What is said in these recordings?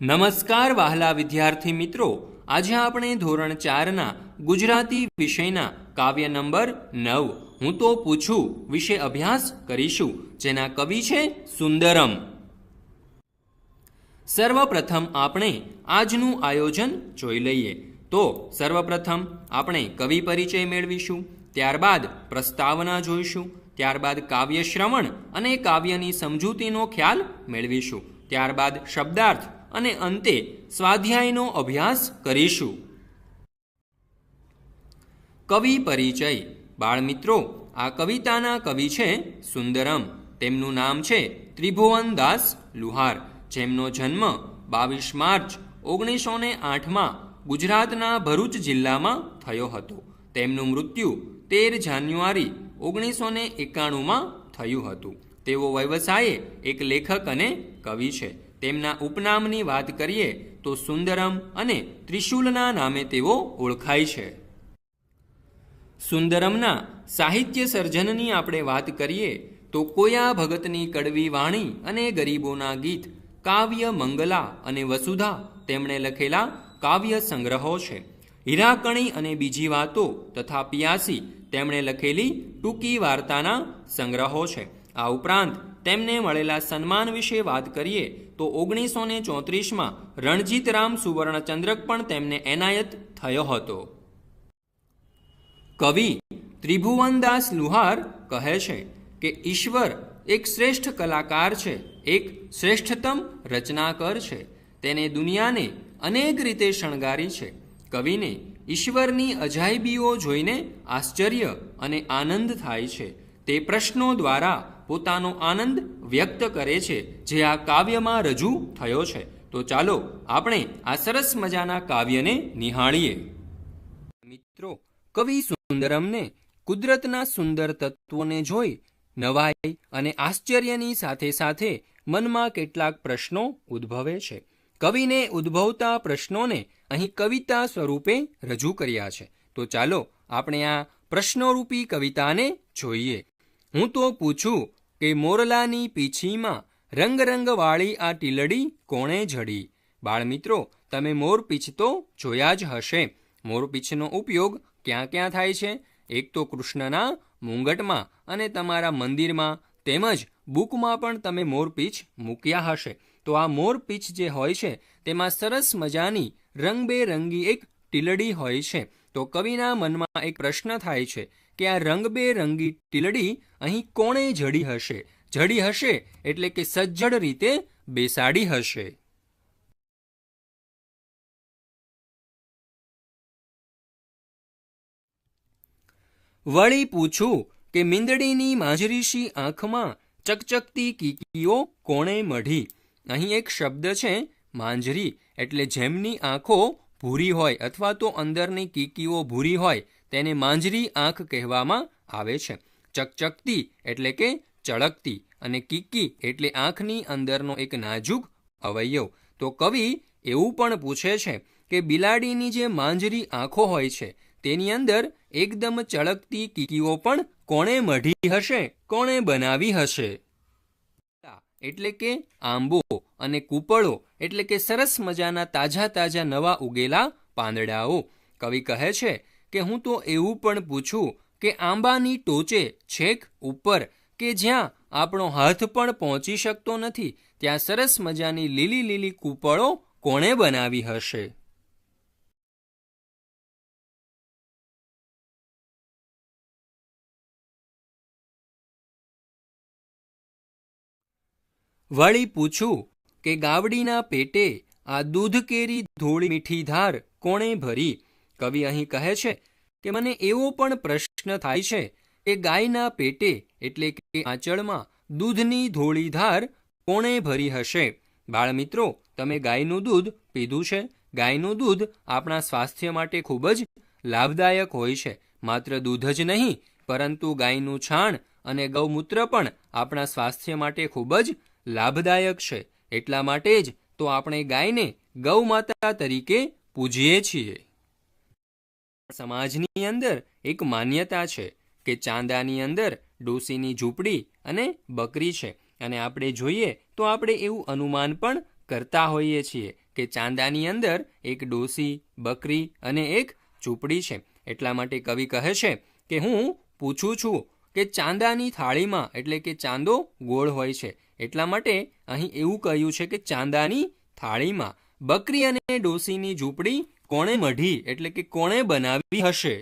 નમસ્કાર વહાલા વિદ્યાર્થી મિત્રો. આજે આપણે ધોરણ ચારના ગુજરાતી વિષયના કાવ્ય નંબર નવ હું તો પૂછું વિશે અભ્યાસ કરીશું, જેના કવિ છે સુંદરમ. સર્વપ્રથમ આપણે આજનું આયોજન જોઈ લઈએ. તો સર્વપ્રથમ આપણે કવિ પરિચય મેળવીશું, ત્યારબાદ પ્રસ્તાવના જોઈશું, ત્યારબાદ કાવ્ય શ્રવણ અને કાવ્યની સમજૂતીનો ખ્યાલ મેળવીશું, ત્યારબાદ શબ્દાર્થ અને અંતે સ્વાધ્યાયનો અભ્યાસ કરીશું. કવિ પરિચય. બાળમિત્રો, આ કવિતાના કવિ છે સુંદરમ. તેમનું નામ છે ત્રિભુવનદાસ લુહાર. જેમનો જન્મ બાવીસ માર્ચ ઓગણીસો ને આઠમાં ગુજરાતના ભરૂચ જિલ્લામાં થયો હતો. તેમનું મૃત્યુ તેર જાન્યુઆરી ઓગણીસો ને એકાણુંમાં થયું હતું. તેઓ વ્યવસાયે એક લેખક અને કવિ છે. તેમના ઉપનામની વાત કરીએ તો સુંદરમ અને ત્રિશુલના નામે તેઓ ઓળખાય છે. સુંદરમના સાહિત્ય સર્જનની આપણે વાત કરીએ તો કોયા ભગતની કડવી વાણી અને ગરીબોના ગીત, કાવ્ય મંગલા અને વસુધા તેમણે લખેલા કાવ્ય સંગ્રહો છે. હીરાકણી અને બીજી વાતો તથા પિયાસી તેમણે લખેલી ટૂંકી વાર્તાના સંગ્રહો છે. આ ઉપરાંત તેમને મળેલા સન્માન વિશે વાત કરીએ તો ઓગણીસો ને ચોત્રીસમાં રણજીતરામ સુવર્ણચંદ્રક પણ તેમને એનાયત થયો હતો. કવિ ત્રિભુવનદાસ લુહાર કહે છે કે, ઈશ્વર એક શ્રેષ્ઠ કલાકાર છે, એક શ્રેષ્ઠતમ રચનાકર છે. તેને દુનિયાને અનેક રીતે શણગારી છે. કવિને ઈશ્વરની અજાયબીઓ જોઈને આશ્ચર્ય અને આનંદ થાય છે. તે પ્રશ્નો દ્વારા પોતાનો આનંદ વ્યક્ત કરે છે, જે આ કાવ્યમાં રજૂ થયો છે. તો ચાલો આપણે આ સરસ મજાના કાવ્યને નિહાળીએ. મિત્રો, કવિ સુંદરમને કુદરતના સુંદર તત્વોને જોઈ નવાઈ અને આશ્ચર્યની સાથે સાથે મનમાં કેટલાક પ્રશ્નો ઉદ્ભવે છે. કવિને ઉદ્ભવતા પ્રશ્નોને અહીં કવિતા સ્વરૂપે રજૂ કર્યા છે. તો ચાલો આપણે આ પ્રશ્નોરૂપી કવિતાને જોઈએ. હું તો પૂછું કે મોરલાની પીછીમાં રંગરંગવાળી આ ટીલડી કોણે જડી? બાળમિત્રો, તમે મોરપીછ તો જોયા જ હશે. મોરપીછનો ઉપયોગ ક્યાં ક્યાં થાય છે? એક તો કૃષ્ણના મુંગટમાં અને તમારા મંદિરમાં તેમજ બુકમાં પણ તમે મોરપીછ મૂક્યા હશે. તો આ મોરપીછ જે હોય છે, તેમાં સરસ મજાની રંગબેરંગી એક ટીલડી હોય છે. તો કવિના મનમાં એક પ્રશ્ન થાય છે કે આ રંગબેરંગી ટીલડી અહીં કોણે જડી હશે? જડી હશે એટલે કે સજ્જડ રીતે બેસાડી હશે. વળી પૂછું કે મીંદડીની માંજરીશી આંખમાં ચકચકતી કીકીઓ કોણે મઢી? અહીં એક શબ્દ છે માંજરી, એટલે જેમની આંખો ભૂરી હોય અથવા તો અંદરની કીકીઓ ભૂરી હોય, તેને માંજરી આંખ કહેવામાં આવે છે. ચકચકતી એટલે કે ચળકતી અને કીકી એટલે આંખની અંદરનો એક નાજુક અવયવ. તો કવિ એવું પણ પૂછે છે કે બિલાડીની જે માંજરી આંખો હોય છે, તેની અંદર એકદમ ચળકતી કીકીઓ પણ કોણે મઢી હશે, કોણે બનાવી હશે? એટલે કે આંબો અને કૂપળો, એટલે કે સરસ મજાના તાજા તાજા નવા ઉગેલા પાંદડાઓ. કવિ કહે છે કે હું તો એવું પણ પૂછું કે આંબાની ટોચે છેક ઉપર કે જ્યાં આપણો હાથ પણ પહોંચી શકતો નથી, ત્યાં સરસ મજાની લીલી લીલી કૂપળો કોણે બનાવી હશે? વળી પૂછું કે ગાવડીના પેટે આ દૂધ કેરી ધોળી મીઠી ધાર કોણે ભરી? કવિ અહીં કહે છે કે મને એવો પણ પ્રશ્ન થાય છે કે ગાયના પેટે એટલે કે આંચળમાં દૂધની ધોળી ધાર કોણે ભરી હશે? બાળમિત્રો, તમે ગાયનું દૂધ પીધું છે. ગાયનું દૂધ આપણા સ્વાસ્થ્ય માટે ખૂબ જ લાભદાયક હોય છે. માત્ર દૂધ જ નહીં, પરંતુ ગાયનું છાણ અને ગૌમૂત્ર પણ આપણા સ્વાસ્થ્ય માટે ખૂબ જ લાભદાયક છે. એટલા માટે જ તો આપણે ગાયને ગૌ માતા તરીકે પૂજીએ છીએ. સમાજની અંદર એક માન્યતા છે કે ચાંદાની અંદર ડોસીની ઝૂંપડી અને બકરી છે. અને આપણે જોઈએ તો આપણે એવું અનુમાન પણ કરતા હોઈએ છીએ કે ચાંદાની અંદર એક ડોસી, બકરી અને એક ઝૂંપડી છે. એટલા માટે કવિ કહે છે કે હું પૂછું છું કે ચાંદાની થાળીમાં, એટલે કે ચાંદો ગોળ હોય છે એટલા માટે અહીં એવું કહ્યું છે કે ચાંદાની થાળીમાં બકરી અને ડોસીની ઝૂંપડી કોણે મઢી? એટલે કે કોણે બનાવી હશે?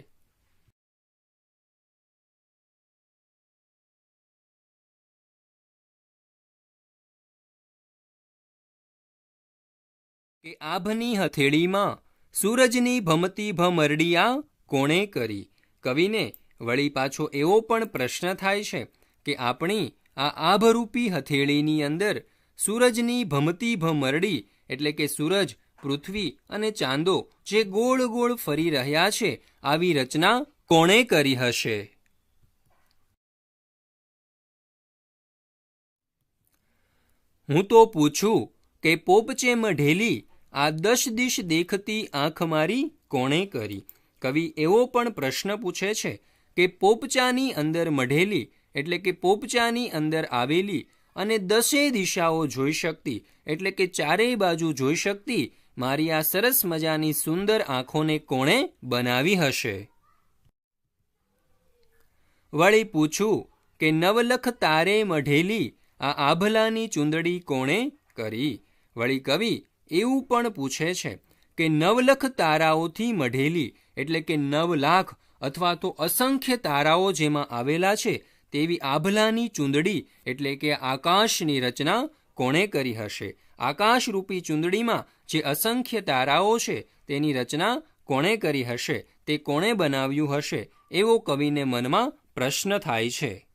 કે આભની હથેળીમાં સૂરજની ભમતી ભમરડિયા કોણે કરી? કવિને વળી પાછો એવો પણ પ્રશ્ન થાય છે કે આપણી આ આભરૂપી હથેળીની અંદર સૂરજની ભમતી ભમરડી, એટલે કે સૂરજ, પૃથ્વી અને ચાંદો જે ગોળ ગોળ ફરી રહ્યા છે, આવી રચના કોણે કરી હશે? હું તો પૂછું કે પોપચે મઢેલી આ દશ દિશ દેખતી આંખ મારી કોણે કરી? કવિ એવો પણ પ્રશ્ન પૂછે છે કે પોપચાની અંદર મઢેલી એટલે કે પોપચાની અંદર આવેલી અને દસે દિશાઓ જોઈ શકતી, એટલે કે ચારેય બાજુ જોઈ શકતી મારી આ સરસ મજાની સુંદર આંખોને કોણે બનાવી હશે? વળી પૂછું કે નવલખ તારે મઢેલી આ આભલાની ચૂંદડી કોણે કરી? વળી કવિ એવું પણ પૂછે છે કે નવલખ તારાઓથી મઢેલી એટલે કે નવ લાખ અથવા તો અસંખ્ય તારાઓ જેમાં આવેલા છે તેવી આભલાની ચૂંદડી એટલે કે આકાશની રચના કોણે કરી હશે? આકાશરૂપી ચૂંદડીમાં જે અસંખ્ય તારાઓ છે, તેની રચના કોણે કરી હશે? તે કોણે બનાવ્યું હશે? એવો કવિને મનમાં પ્રશ્ન થાય છે.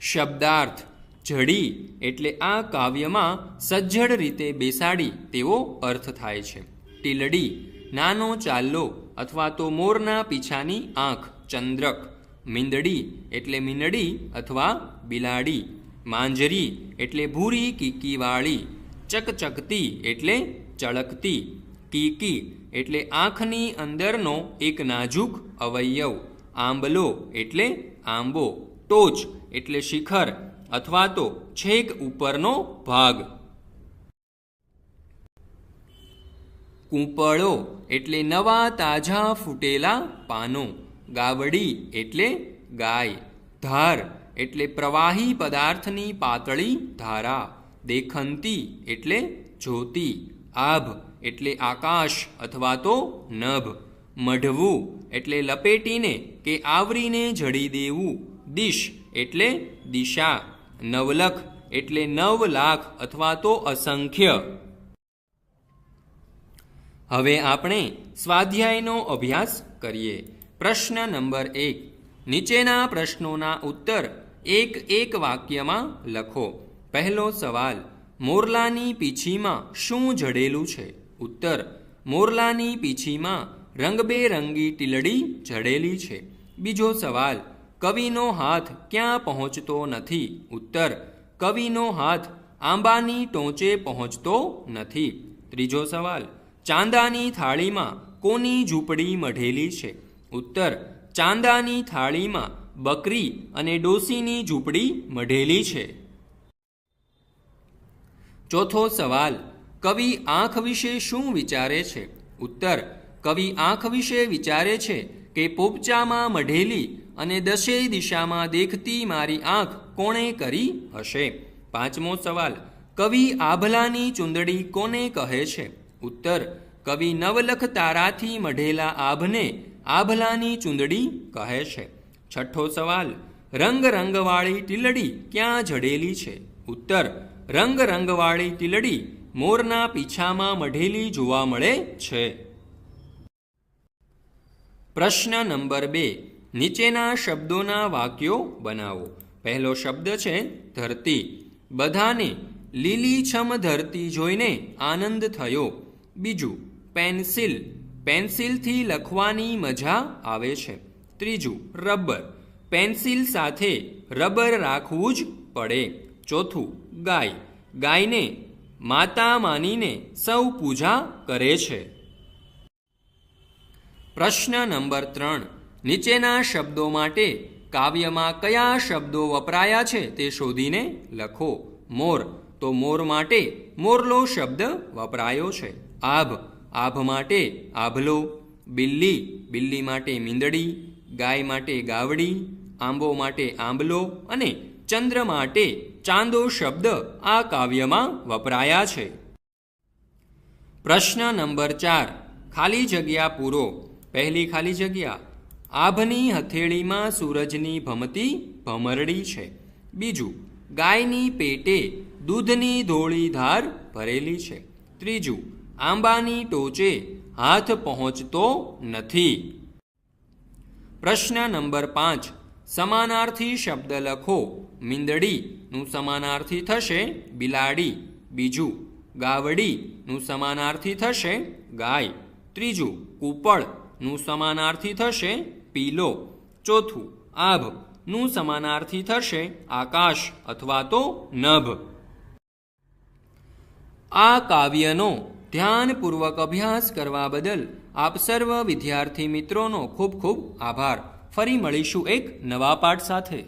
શબ્દાર્થ જડી એટલે આ કાવ્યમાં સજ્જડ રીતે બેસાડી તેવો અર્થ થાય છે. ટીલડી, નાનો ચાલ્લો અથવા તો મોરના પીછાની આંખ, ચંદ્રક મીંદડી એટલે મીંદડી અથવા બિલાડી. માંજરી એટલે ભૂરી, કીકીવાળી. ચકચકતી એટલે ચળકતી. કીકી એટલે આંખની અંદરનો એક નાજુક અવયવ. આંબલો એટલે આંબો. ટોચ એટલે શિખર અથવા તો છેક ઉપરનો ભાગ. કૂંપળો એટલે નવા તાજા ફૂટેલા પાનો. ગાવડી એટલે ગાય, ધાર એટલે પ્રવાહી પદાર્થની પાતળી ધારા, દેખંતી એટલે જ્યોતિ, આભ એટલે આકાશ અથવા તો નભ, મઢવું એટલે લપેટીને કે આવરીને જડી દેવું, દિશ એટલે દિશા, નવલખ એટલે નવ લાખ અથવા તો અસંખ્ય. હવે આપણે સ્વાધ્યાયનો અભ્યાસ કરીએ. પ્રશ્ન નંબર એક. નીચેના પ્રશ્નોના ઉત્તર એક એક વાક્યમાં લખો. પહેલો સવાલ, મોરલાની પીછીમાં શું જડેલું છે? ઉત્તર, મોરલાની પીછીમાં રંગબેરંગી ટીલડી જડેલી છે. બીજો સવાલ, કવિનો હાથ ક્યાં પહોંચતો નથી? ઉત્તર, કવિનો હાથ આંબાની ટોંચે પહોંચતો નથી. ત્રીજો સવાલ, ચાંદાની થાળીમાં કોની ઝૂંપડી મઢેલી છે? ઉત્તર, ચાંદાની થાળીમાં બકરી અને ડોસીની ઝૂંપડી મઢેલી છે. ચોથો સવાલ, કવિ આંખ વિશે શું વિચારે છે? ઉત્તર, કવિ આંખ વિશે વિચારે છે કે પોપચામાં મઢેલી અને દશેય દિશામાં દેખતી મારી આંખ કોણે કરી હશે? પાંચમો સવાલ, કવિ આભલાની ચૂંદડી કોને કહે છે? ઉત્તર, કવિ નવલખ તારાથી મઢેલા આભને આભલાની ચૂંદડી કહે છે. છઠ્ઠો સવાલ રંગ રંગવાળી ટીલડી ક્યાં જડેલી છે? ઉત્તર રંગ રંગવાળી ટીલડી મોરના પીછામાં મઢેલી જોવા મળે છે. પ્રશ્ન નંબર બે, નીચેના શબ્દોના વાક્યો બનાવો. પહેલો શબ્દ છે, ધરતી. બધાને લીલીછમ ધરતી જોઈને આનંદ થયો. બીજું, પેન્સિલ. પેન્સિલથી લખવાની મજા આવે છે. ત્રીજું, રબર. પેન્સિલ સાથે રબર રાખવું જ પડે. ચોથું, ગાય. ગાયને માતા માનીને સૌ પૂજા કરે છે. પ્રશ્ન નંબર ત્રણ. નીચેના શબ્દો માટે કાવ્યમાં કયા શબ્દો વપરાયા છે તે શોધીને લખો. મોર. તો મોર માટે મોરલો શબ્દ વપરાયો છે. આભ. આભ માટે આભલો, બિલ્લી બિલ્લી માટે મીંદડી, ગાય માટે ગાવડી, આંબો માટે આંબલો અને ચંદ્ર માટે ચાંદો શબ્દ આ કાવ્યમાં વપરાયા છે. પ્રશ્ન નંબર ચાર. ખાલી જગ્યા પૂરો. પહેલી ખાલી જગ્યા. આભની હથેળીમાં સૂરજની ભમતી ભમરડી છે. બીજું, ગાયની પેટે દૂધની ધોળી ધાર ભરેલી છે. ત્રીજું આંબાની ટોચે હાથ પહોંચતો નથી. પ્રશ્ન નંબર પાંચ. સમાનાર્થી શબ્દ લખો. મીંદડીનું સમાનાર્થી થશે, બિલાડી. બીજું ગાવડીનું સમાનાર્થી થશે, ગાય. ત્રીજું કૂપળનું સમાનાર્થી થશે, પીલો. ચોથું આભનું સમાનાર્થી થશે, આકાશ અથવા તો નભ. આ કાવ્યનો ધ્યાનપૂર્વક અભ્યાસ કરવા બદલ આપ સર્વ વિદ્યાર્થી મિત્રોનો ખૂબ ખૂબ આભાર. ફરી મળીશું એક નવા પાઠ સાથે.